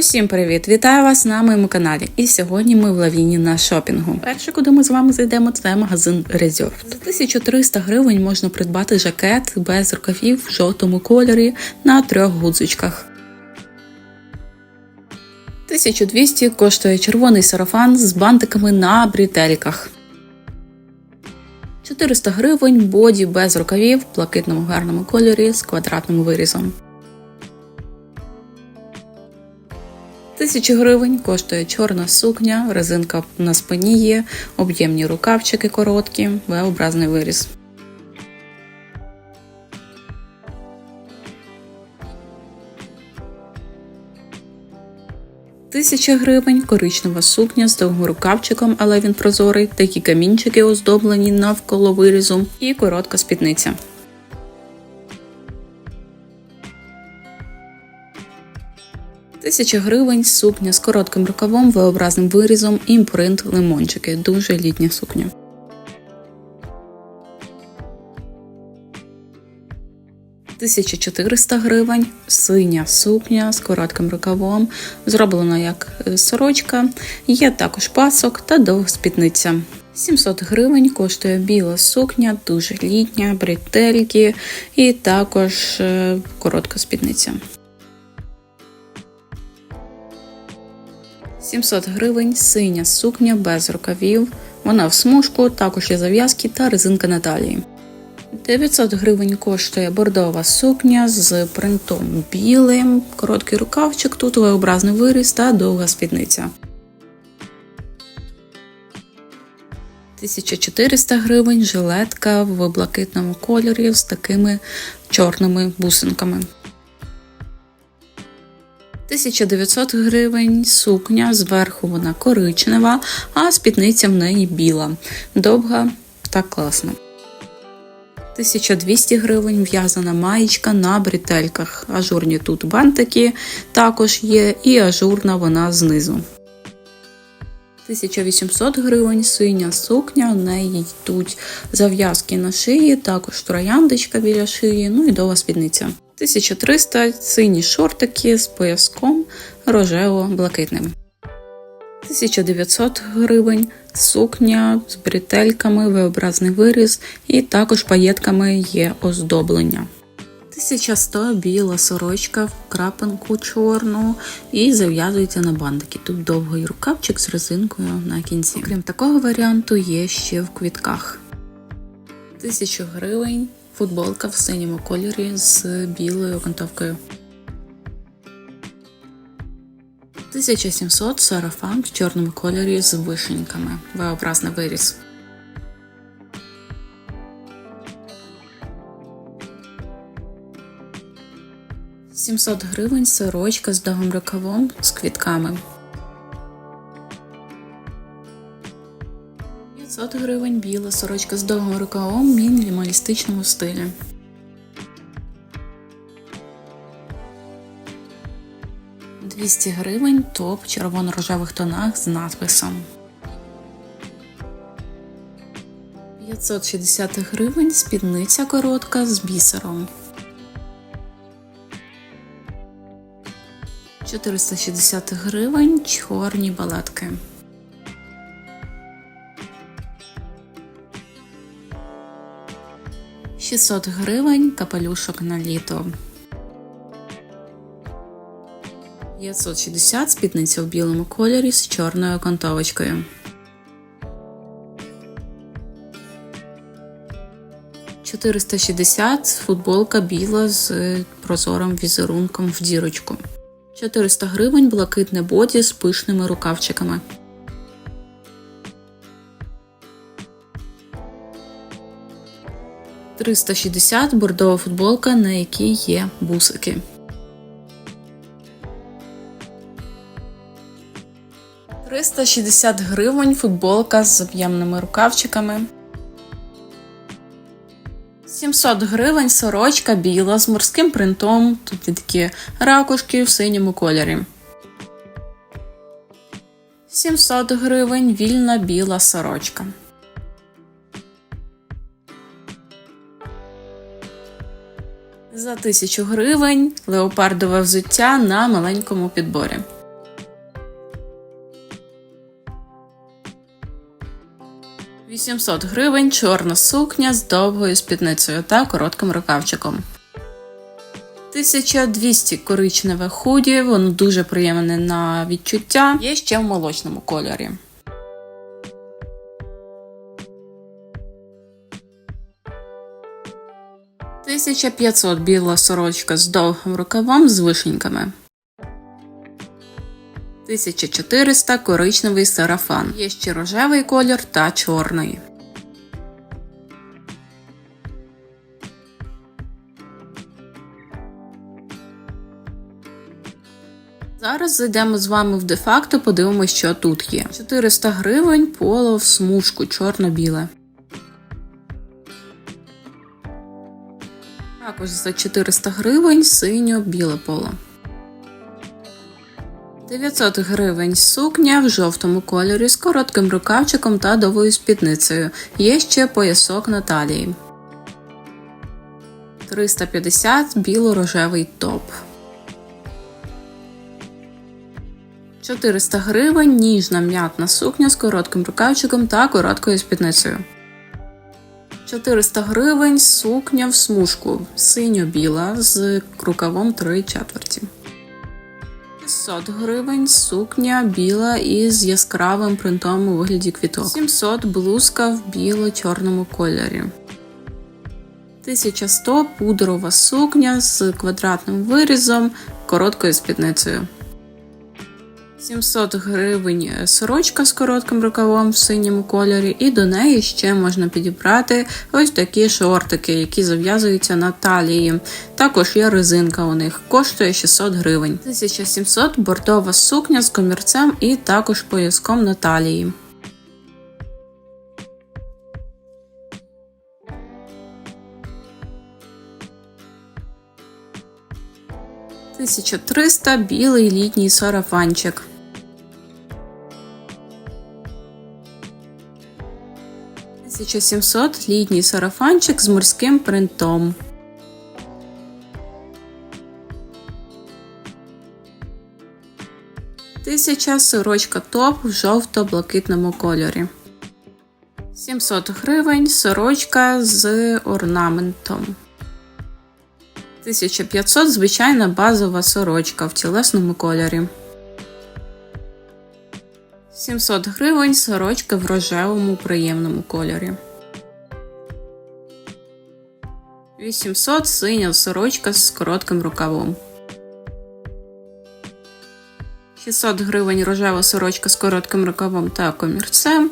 Усім привіт! Вітаю вас на моєму каналі. І сьогодні ми в лавіні на шопінгу. Перше, куди ми з вами зайдемо, це магазин Reserved. За 1300 гривень можна придбати жакет без рукавів в жовтому кольорі на трьох гудзичках. 1200 коштує червоний сарафан з бантиками на бретельках. 400 гривень боді без рукавів в блакитному гарному кольорі з квадратним вирізом. 1000 гривень коштує чорна сукня, резинка на спині є, об'ємні рукавчики короткі, V-образний виріз. Тисяча гривень коричнева сукня з довгим рукавчиком, але він прозорий, такі камінчики оздоблені навколо вирізу і коротка спідниця. Тисяча гривень сукня з коротким рукавом, V-образним вирізом, імпринт лимончики. Дуже літня сукня. Тисяча 1400 гривень, синя сукня з коротким рукавом, зроблена як е, сорочка, є також пасок та довга спідниця. 700 гривень коштує біла сукня, дуже літня, бретельки і також е, коротка спідниця. 700 гривень, синя сукня без рукавів. Вона в смужку, також є зав'язки та резинка на талії. 900 гривень коштує бордова сукня з принтом білим, короткий рукавчик, тут V-образний виріз та довга спідниця. 1400 гривень жилетка в блакитному кольорі з такими чорними бусинками. 1900 гривень сукня, зверху вона коричнева, а спідниця в неї біла. Довга та класна. 1200 гривень в'язана маєчка на бретельках. Ажурні тут бантики також є, і ажурна вона знизу. 1800 гривень синя сукня, в неї йдуть зав'язки на шиї, також трояндочка біля шиї, ну і довга спідниця. 1300 сині шортики з пояском рожево-блакитним. 1900 гривень сукня з бретельками, V-образний виріз і також паєтками є оздоблення. 1100 біла сорочка в крапинку чорну і зав'язується на бандики. Тут довгий рукавчик з резинкою на кінці. Крім такого варіанту, є ще в квітках. 1000 гривень футболка в синьому кольорі з білою окантовкою. 1700 сарафан в чорному кольорі з вишеньками. V-образний виріз. Сімсот гривень сорочка з довгим рукавом з квітками. 500 гривень біла сорочка з довгим рукавом мінімалістичному стилі. Двісті гривень топ червоно-рожевих тонах з надписом. 560 гривень спідниця коротка з бісером. 460 гривень чорні балетки. 600 гривень капелюшок на літо. 560 спідниця в білому кольорі з чорною окантовочкою. Чотириста шістдесят футболка біла з прозорим візерунком в дірочку. 400 гривень блакитне боді з пишними рукавчиками. 360 бордова футболка, на якій є бусики. Триста шістдесят гривень футболка з об'ємними рукавчиками. 700 гривень сорочка біла з морським принтом. Тут є такі ракушки в синьому кольорі. 700 гривень вільна біла сорочка. за 1000 гривень леопардове взуття на маленькому підборі. «800 гривень чорна сукня з довгою спідницею та коротким рукавчиком. 1200 коричневе худі, воно дуже приємне на відчуття. Є ще в молочному кольорі. Тисяча п'ятсот біла сорочка з довгим рукавом з вишеньками. 1400 коричневий сарафан. Є ще рожевий колір та чорний. Зараз зайдемо з вами в де-факто, подивимося, що тут є. 400 гривень поло в смужку чорно-біле. Також за 400 гривень синьо-біле поло. 900 гривень сукня в жовтому кольорі з коротким рукавчиком та довгою спідницею. Є ще поясок на талії. 350 біло-рожевий топ. 400 гривень ніжна м'ятна сукня з коротким рукавчиком та короткою спідницею. 400 гривень сукня в смужку синьо-біла з рукавом 3 четверті. 600 гривень сукня біла із яскравим принтом у вигляді квіток. 700 блузка в біло-чорному кольорі. 1100 пудрова сукня з квадратним вирізом, короткою спідницею. 700 гривень сорочка з коротким рукавом в синьому кольорі, і до неї ще можна підібрати ось такі шортики, які зав'язуються на талії. Також є резинка у них, коштує 600 гривень. 1700 бордова сукня з комірцем і також пояском на талії. Тисяча триста білий літній сарафанчик. Тисяча сімсот літній сарафанчик з морським принтом. Тисяча сорочка топ в жовто-блакитному кольорі. 700 гривень сорочка з орнаментом. 1500 звичайна базова сорочка в тілесному кольорі. 700 гривень сорочка в рожевому приємному кольорі. 800 синя сорочка з коротким рукавом. 600 гривень рожева сорочка з коротким рукавом та комірцем.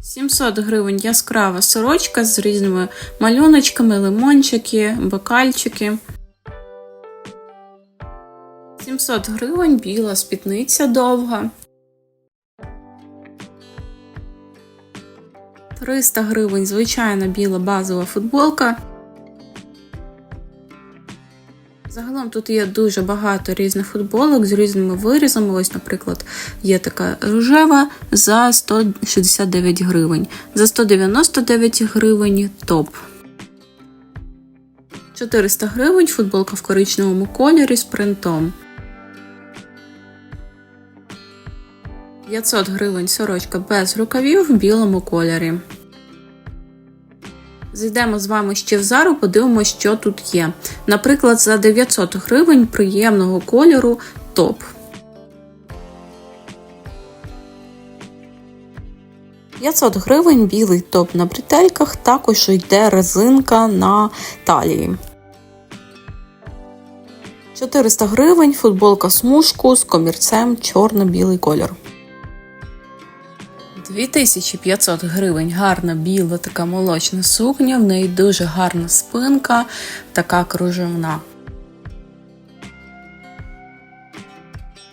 700 гривень яскрава сорочка з різними малюночками, лимончики, бокальчики. 700 гривень біла спідниця довга. 300 гривень звичайна біла базова футболка. Загалом тут є дуже багато різних футболок з різними вирізами. Ось, наприклад, є така рожева за 169 гривень. За 199 гривень топ. 400 гривень футболка в коричневому кольорі з принтом. 500 гривень сорочка без рукавів в білому кольорі. Зайдемо з вами ще в зару, подивимося, що тут є. Наприклад, за 900 гривень приємного кольору топ. «500 гривень білий топ на бретельках, також йде резинка на талії. 400 гривень футболка смужку з комірцем чорно-білий кольор. 2500 гривень гарна біла така молочна сукня, в неї дуже гарна спинка, така кружевна.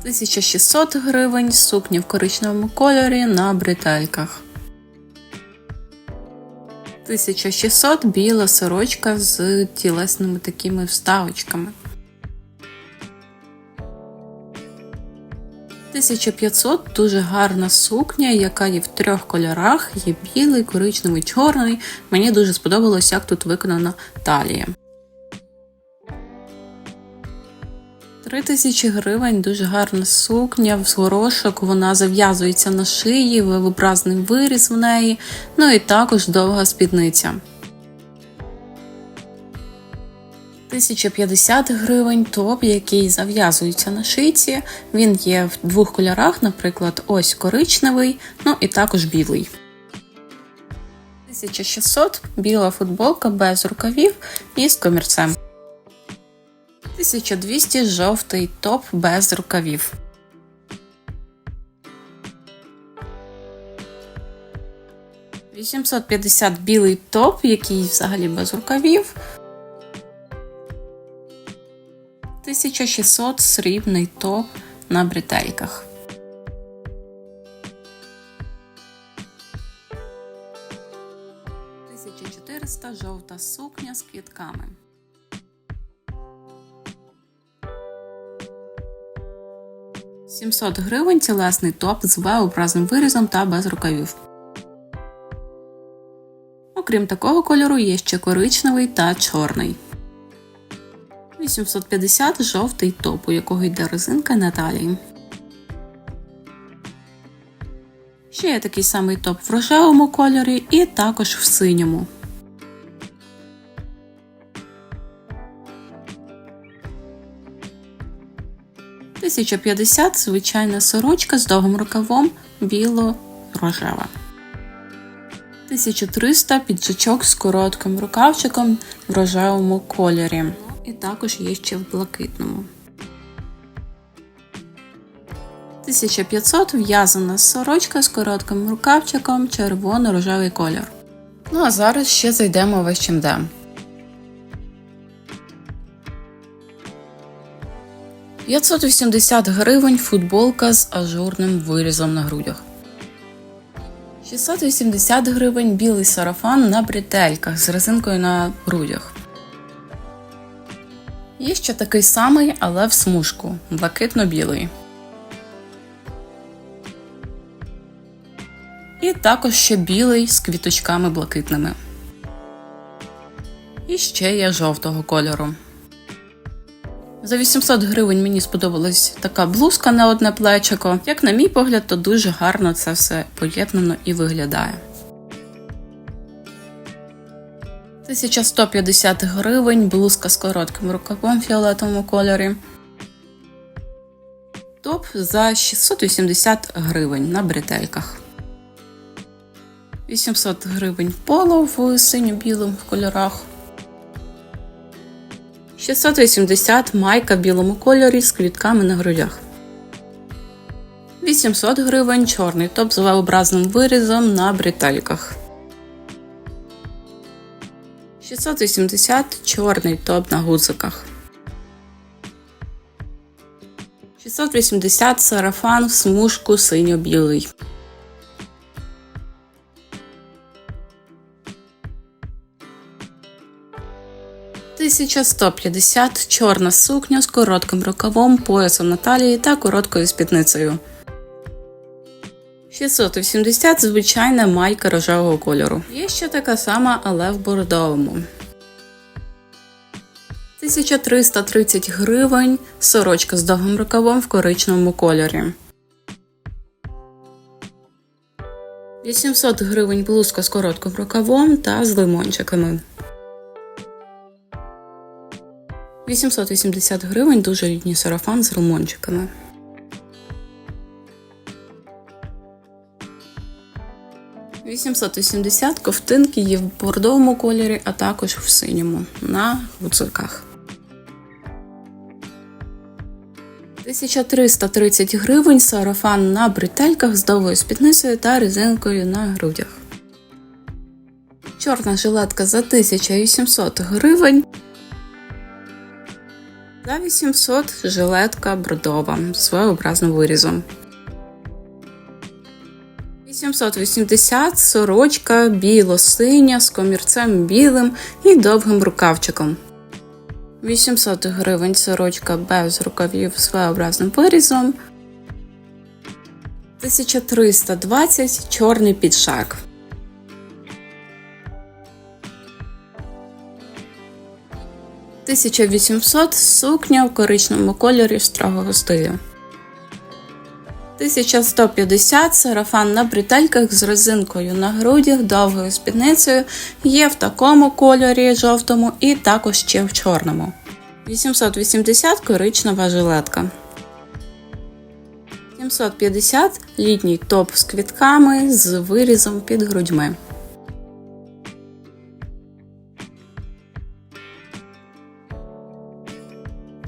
1600 гривень сукня в коричневому кольорі на бретельках. 1600 біла сорочка з тілесними такими вставочками. 1500 дуже гарна сукня, яка є в трьох кольорах: є білий, коричневий, чорний. Мені дуже сподобалось, як тут виконана талія. Три тисячі гривень дуже гарна сукня з горошок. Вона зав'язується на шиї, вибразний виріз в неї, ну і також довга спідниця. 1050 гривень топ, який зав'язується на шийці. Він є в двох кольорах, наприклад, ось коричневий, ну і також білий. 1600 біла футболка без рукавів і з комірцем. 1200 жовтий топ без рукавів. Вісімсот білий топ, який взагалі без рукавів. 1600 срібний топ на бретельках. Чотириста жовта сукня з квітками. Сімсот гривень тілесний топ з V-образним вирізом та без рукавів. Окрім такого кольору, є ще коричневий та чорний. 850 жовтий топ, у якого йде резинка на талії. Ще є такий самий топ в рожевому кольорі і також в синьому. Тисяча п'ятдесят звичайна сорочка з довгим рукавом біло-рожева. 1300 піджачок з коротким рукавчиком в рожевому кольорі. І також є ще в блакитному. 1500 в'язана сорочка з коротким рукавчиком червоно-рожевий кольор. Ну а зараз ще зайдемо в H&M. «580 гривень футболка з ажурним вирізом на грудях. 680 гривень білий сарафан на бретельках з резинкою на грудях. Є ще такий самий, але в смужку блакитно-білий. І також ще білий з квіточками блакитними. І ще є жовтого кольору. За 800 гривень мені сподобалась така блузка на одне плечико. Як на мій погляд, то дуже гарно це все поєднано і виглядає. 1150 гривень, блузка з коротким рукавом в фіолетовому кольорі. Топ за 680 гривень на бретельках. 800 гривень поло в синьо-білому кольорах. 680 майка в білому кольорі з квітками на грудях. 800 гривень чорний топ з V-образним вирізом на бретельках. 680 чорний топ на гудзиках. 680 сарафан в смужку синьо-білий. Тисяча сто п'ятдесят чорна сукня з коротким рукавом, поясом на талії та короткою спідницею. 680 звичайна майка рожевого кольору. Є ще така сама, але в бордовому. 1330 гривень сорочка з довгим рукавом в коричневому кольорі. 800 гривень блузка з коротким рукавом та з лимончиками. 880 гривень дуже літній сарафан з лимончиками. Вісімсот вісімдесят ковтинки є в бордовому кольорі, а також в синьому на гуцулках. 1330 гривень сарафан на бретельках з довгою спідницею та резинкою на грудях. Чорна жилетка за 1800 гривень. За 800 жилетка бордова з своєобразним вирізом. 880 сорочка біло-синя з комірцем білим і довгим рукавчиком. 800 гривень сорочка без рукавів з своєобразним вирізом. 1320 чорний підшак. 1800 сукня в коричневому кольорі строгого стилю. 1150 сарафан на бретельках з резинкою на грудях, довгою спідницею є в такому кольорі жовтому і також ще в чорному. 880 коричнева жилетка. 750 літній топ з квітками з вирізом під грудьми.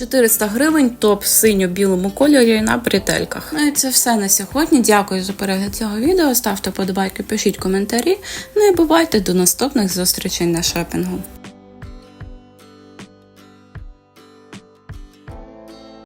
400 гривень топ синьо-білому кольорі на бретельках. Ну і це все на сьогодні. Дякую за перегляд цього відео. Ставте подобайки, пишіть коментарі. Ну і бувайте до наступних зустрічей на шопінгу.